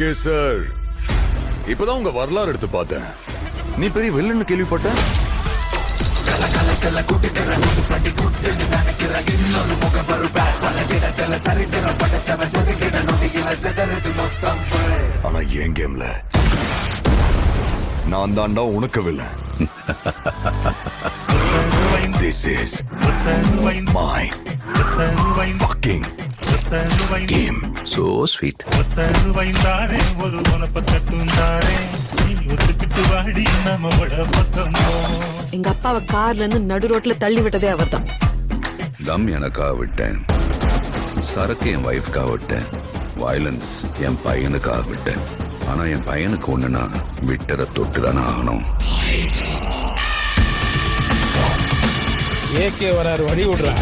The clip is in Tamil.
ஓகே சார் இப்பதான் உங்க வரலாறு எடுத்து பார்த்தேன். நீ பெரிய வில்லன்னு கேள்விப்பட்ட? ஆனா என் கேம்ல? நான் தாண்டா உனக்கு villain this is my fucking. So sweet வைந்தாரே ஒரு உனப்ப தட்டுந்தாரே நீ ஒத்துக்கிட்டு வாடி நம்மளோட பக்கமோ எங்க அப்பாவை கார்ல இருந்து நடு ரோட்ல தள்ளி விட்டதே அவர்தான். தம் எனக்காக விட்டேன். சரக்கு என் ஒய்ஃப்காக விட்டேன். வயலன்ஸ் என் பையனுக்காக விட்டேன். ஆனா என் பையனுக்கு ஒண்ணுனா விட்டரை தொட்டு தானே ஆகணும் ஏகே வராரு வழி விடுறான்